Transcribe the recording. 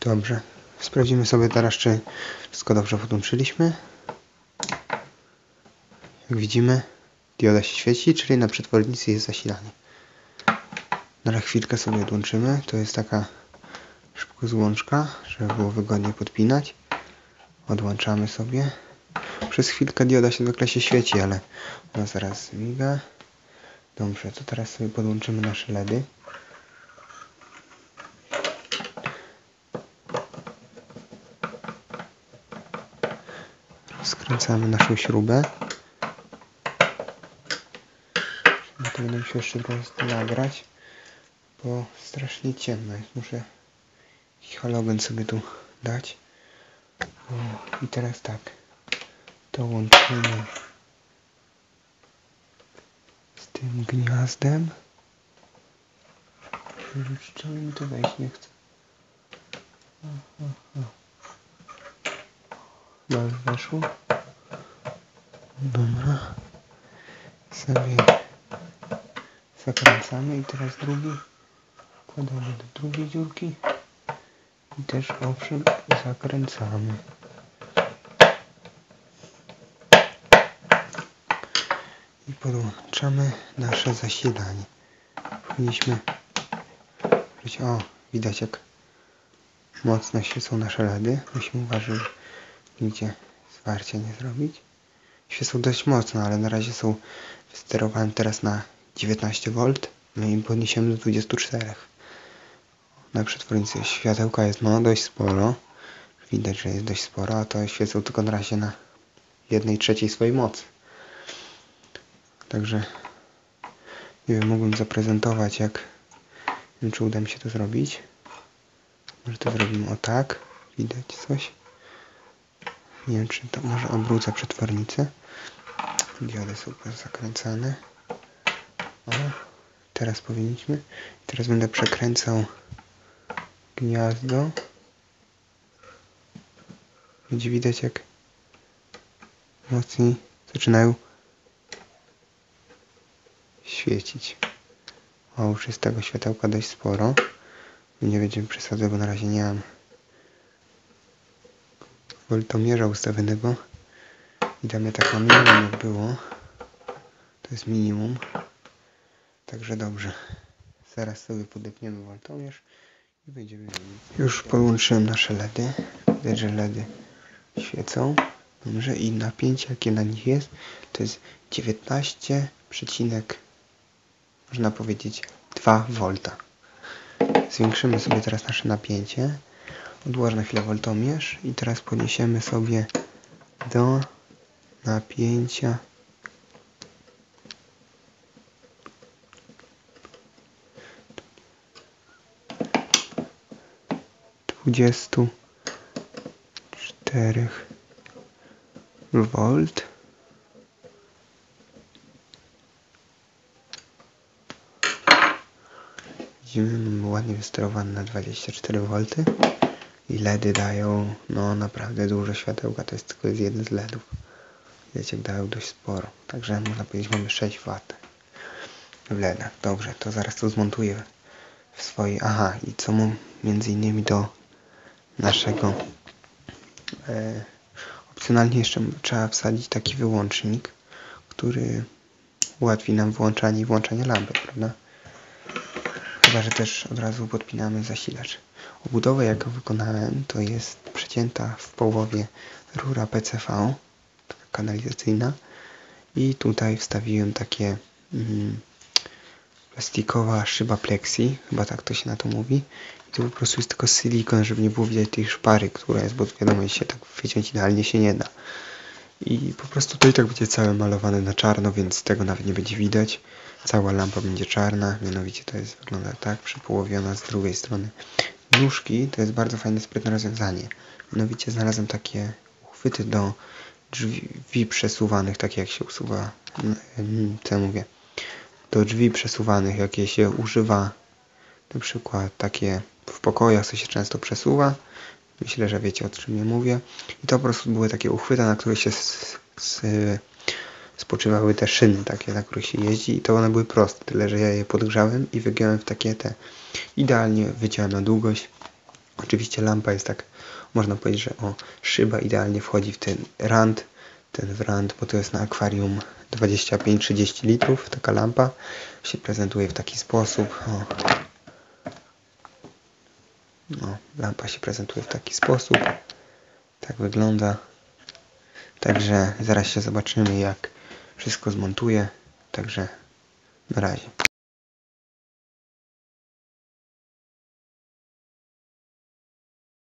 Dobrze. Sprawdzimy sobie teraz, czy wszystko dobrze podłączyliśmy. Jak widzimy, dioda się świeci, czyli na przetwornicy jest zasilanie. Na chwilkę sobie odłączymy. To jest taka szybko złączka, żeby było wygodnie podpinać. Odłączamy sobie. Przez chwilkę dioda się zwykle się świeci, ale ona zaraz miga. Dobrze, to teraz sobie podłączymy nasze LEDy. Skręcamy naszą śrubę. No to będę musiał jeszcze to nagrać, bo strasznie ciemno jest. Muszę halogen sobie tu dać. O, I teraz tak, to łączymy z tym gniazdem. Czemu mi to wejść nie. No weszło. Dobra. Sobie zakręcamy i teraz drugi wkładamy do drugiej dziurki i też owszem zakręcamy. I podłączamy nasze zasilanie. Powinniśmy o, widać jak mocno świecą nasze LEDy. Musimy uważać, nigdzie zwarcia nie zrobić. Świecą dość mocno, ale na razie są wysterowane teraz na 19 V. My im podniesiemy do 24. Na przetwornicy światełka jest no dość sporo. Widać, że jest dość sporo, a to świecą tylko na razie na 1 trzeciej swojej mocy. Także nie wiem, mógłbym zaprezentować jak nie wiem, czy uda mi się to zrobić. Może to zrobimy o tak. Widać coś. Nie wiem, czy to może obrócę przetwornicę. Diody są zakręcane. O, teraz powinniśmy. Teraz będę przekręcał gniazdo. Będzie widać jak mocniej zaczynają świecić. O, już jest tego światełka dość sporo. Nie będziemy przesadzać, bo na razie nie mam woltomierza ustawionego. I damy tak na minimum jak było. To jest minimum. Także dobrze. Zaraz sobie podepniemy woltomierz i będziemy. Już podłączyłem nasze LEDy. Widać, że LEDy świecą. Dobrze. I napięcie jakie na nich jest to jest 19, można powiedzieć 2 V. Zwiększymy sobie teraz nasze napięcie. Odłożę na chwilę woltomierz i teraz podniesiemy sobie do napięcia dwudziestu czterech volt. Widzimy, ładnie wysterowany na 24 V LEDy dają no naprawdę dużo światełka, to jest tylko jeden z LEDów. Wiecie, dają dość sporo, także można powiedzieć mamy 6 W w LEDach. Dobrze, to zaraz to zmontuję w swojej, aha i co mu między innymi do naszego e, opcjonalnie jeszcze trzeba wsadzić taki wyłącznik, który ułatwi nam włączanie i włączanie lampy, prawda? Chyba, że też od razu podpinamy zasilacz. Obudowę jaką wykonałem to jest przecięta w połowie rura PCV, taka kanalizacyjna i tutaj wstawiłem takie mm, plastikowa szyba plexi, chyba tak to się na to mówi. I to po prostu jest tylko silikon, żeby nie było widać tej szpary, która jest, bo wiadomo, się tak wyciąć idealnie się nie da. I po prostu to i tak będzie całe malowane na czarno, więc tego nawet nie będzie widać. Cała lampa będzie czarna, mianowicie to jest wygląda tak, przypołowiona z drugiej strony nóżki. To jest bardzo fajne, sprytne rozwiązanie. Mianowicie znalazłem takie uchwyty do drzwi przesuwanych, takie jak się usuwa, mm, co ja mówię, do drzwi przesuwanych, jakie się używa, na przykład takie w pokojach, co się często przesuwa. Myślę, że wiecie o czym ja mówię. I to po prostu były takie uchwyty, na których się spoczywały te szyny takie, na których się jeździ i to one były proste, tyle że ja je podgrzałem i wygiąłem w takie te idealnie wyciąłem na długość Oczywiście lampa jest tak, można powiedzieć, że o, szyba idealnie wchodzi w ten rand, ten w rand, bo to jest na akwarium 25-30 litrów, taka lampa się prezentuje w taki sposób. O. No, lampa się prezentuje w taki sposób. Tak wygląda. Także zaraz się zobaczymy jak wszystko zmontuję. Także na razie.